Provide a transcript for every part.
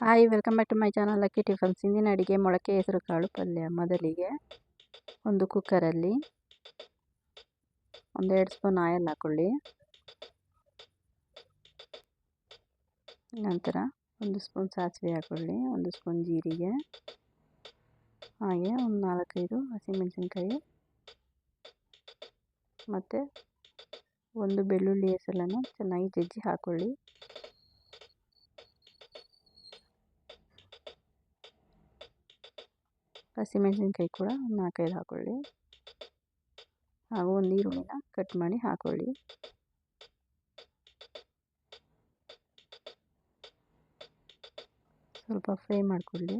Hi welcome back to my channel lucky tiffins ಇಂದಿನ ಅಡುಗೆ ಮೊಳಕೆ ಹೆಸರು ಕಾಳು ಪಲ್ಯ. ಮೊದಲಿಗೆ ಒಂದು ಕುಕ್ಕರಲ್ಲಿ ಒಂದೆರಡು ಸ್ಪೂನ್ ಆಯಿಲ್ ಹಾಕ್ಕೊಳ್ಳಿ ನಂತರ ಒಂದು ಸ್ಪೂನ್ ಸಾಸಿವೆ ಹಾಕ್ಕೊಳ್ಳಿ ಒಂದು ಸ್ಪೂನ್ ಜೀರಿಗೆ. ಹಾಗೆ ಒಂದು ನಾಲ್ಕೈದು ಹಸಿಮೆಣಸಿನ್ಕಾಯಿ. ಮತ್ತು ಒಂದು ಬೆಳ್ಳುಳ್ಳಿ ಹೆಸರನ್ನು ಚೆನ್ನಾಗಿ ಜಜ್ಜಿ ಹಾಕ್ಕೊಳ್ಳಿ ಹಸಿಮೆಣಸಿನ್ಕಾಯಿ ಕೂಡ ನಾಲ್ಕೈದು ಹಾಕ್ಕೊಳ್ಳಿ ಹಾಗೂ ಒಂದು ಈರುಳ್ಳಿನ ಕಟ್ ಮಾಡಿ ಹಾಕ್ಕೊಳ್ಳಿ ಸ್ವಲ್ಪ ಫ್ರೈ ಮಾಡಿಕೊಳ್ಳಿ.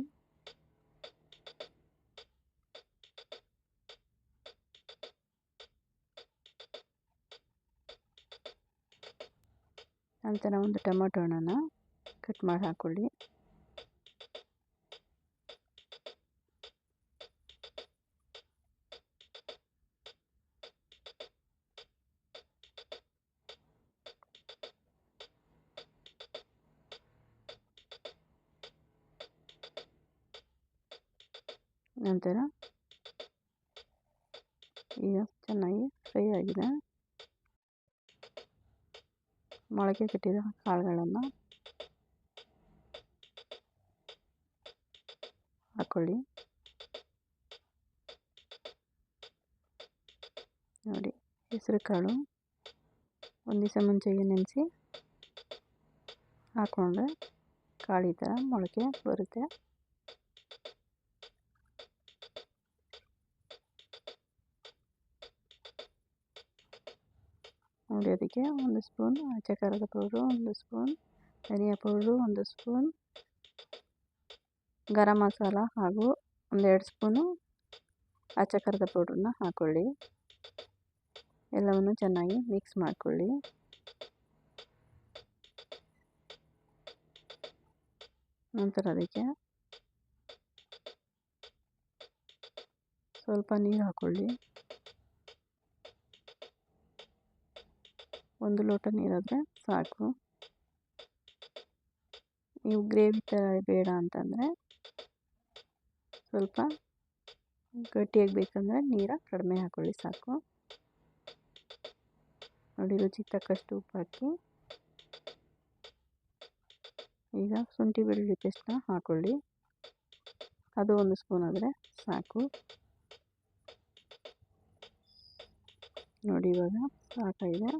ನಂತರ ಒಂದು ಟೊಮೆಟೊ ಹಣ್ಣನ್ನು ಕಟ್ ಮಾಡಿ ಹಾಕ್ಕೊಳ್ಳಿ ನಂತರ ಈಗ ಚೆನ್ನಾಗಿ ಫ್ರೈ ಆಗಿದೆ. ಮೊಳಕೆ ಕಟ್ಟಿದ ಕಾಳುಗಳನ್ನು ಹಾಕೊಳ್ಳಿ. ನೋಡಿ, ಹೆಸರು ಕಾಳು ಒಂದು ದಿವಸ ಮುಂಚೆಗೆ ನೆನೆಸಿ ಹಾಕ್ಕೊಂಡ್ರೆ ಕಾಳು ಈ ಥರ ಮೊಳಕೆ ಬರುತ್ತೆ. ನೋಡಿ ಅದಕ್ಕೆ ಒಂದು ಸ್ಪೂನ್ ಆಚೆ ಖಾರದ ಪೌಡ್ರು ಒಂದು ಸ್ಪೂನ್ ಧನಿಯಾ ಪೌಡ್ರು ಒಂದು ಸ್ಪೂನ್ ಗರಂ ಮಸಾಲ ಹಾಗೂ ಒಂದೆರಡು ಸ್ಪೂನು ಅಚ್ಚ ಖಾರದ ಪೌಡ್ರನ್ನ ಹಾಕ್ಕೊಳ್ಳಿ ಎಲ್ಲವನ್ನು ಚೆನ್ನಾಗಿ ಮಿಕ್ಸ್ ಮಾಡಿಕೊಳ್ಳಿ ನಂತರ ಅದಕ್ಕೆ ಸ್ವಲ್ಪ ನೀರು ಹಾಕ್ಕೊಳ್ಳಿ ಒಂದು ಲೋಟ ನೀರಾದರೆ ಸಾಕು. ನೀವು ಗ್ರೇವಿ ಥರ ಬೇಡ ಅಂತಂದರೆ ಸ್ವಲ್ಪ ಗಟ್ಟಿಯಾಗಿ ಬೇಕಂದರೆ ನೀರ ಕಡಿಮೆ ಹಾಕ್ಕೊಳ್ಳಿ ಸಾಕು. ನೋಡಿ ರುಚಿಗೆ ತಕ್ಕಷ್ಟು ಉಪ್ಪು ಹಾಕಿ. ಈಗ ಶುಂಠಿ ಬೆಳ್ಳುಳ್ಳಿ ಪೇಸ್ಟ್ನ ಹಾಕ್ಕೊಳ್ಳಿ ಅದು ಒಂದು ಸ್ಪೂನ್ ಆದರೆ ಸಾಕು. ನೋಡಿ, ಇವಾಗ ಸಾಕಾಗಿದೆ.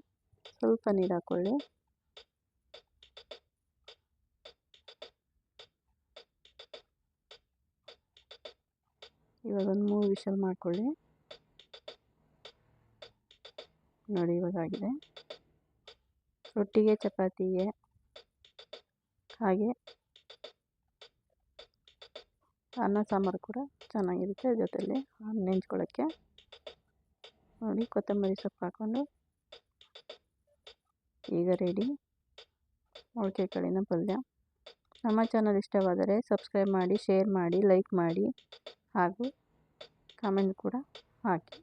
ಸ್ವಲ್ಪ ನೀರು ಹಾಕ್ಕೊಳ್ಳಿ ಇವಾಗ ಒಂದು ಮೂರು ವಿಷಲ್ ಮಾಡ್ಕೊಳ್ಳಿ. ನೋಡಿ ಇವಾಗ ಆಗಿದೆ. ರೊಟ್ಟಿಗೆ, ಚಪಾತಿಗೆ, ಹಾಗೆ ಅನ್ನ, ಸಾಂಬಾರು ಕೂಡ ಚೆನ್ನಾಗಿರುತ್ತೆ ಜೊತೆಯಲ್ಲಿ ನೆಂಚ್ಕೊಳ್ಳೋಕ್ಕೆ. ನೋಡಿ ಕೊತ್ತಂಬರಿ ಸೊಪ್ಪು ಹಾಕ್ಕೊಂಡು ಈಗ ರೆಡಿ ಮೊಳಕೆ ಕಾಳಿನ ಪಲ್ಯ. ನಮ್ಮ ಚಾನಲ್ ಇಷ್ಟವಾದರೆ ಸಬ್ಸ್ಕ್ರೈಬ್ ಮಾಡಿ, ಶೇರ್ ಮಾಡಿ, ಲೈಕ್ ಮಾಡಿ ಹಾಗೂ ಕಾಮೆಂಟ್ ಕೂಡ ಹಾಕಿ.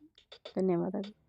ಧನ್ಯವಾದಗಳು.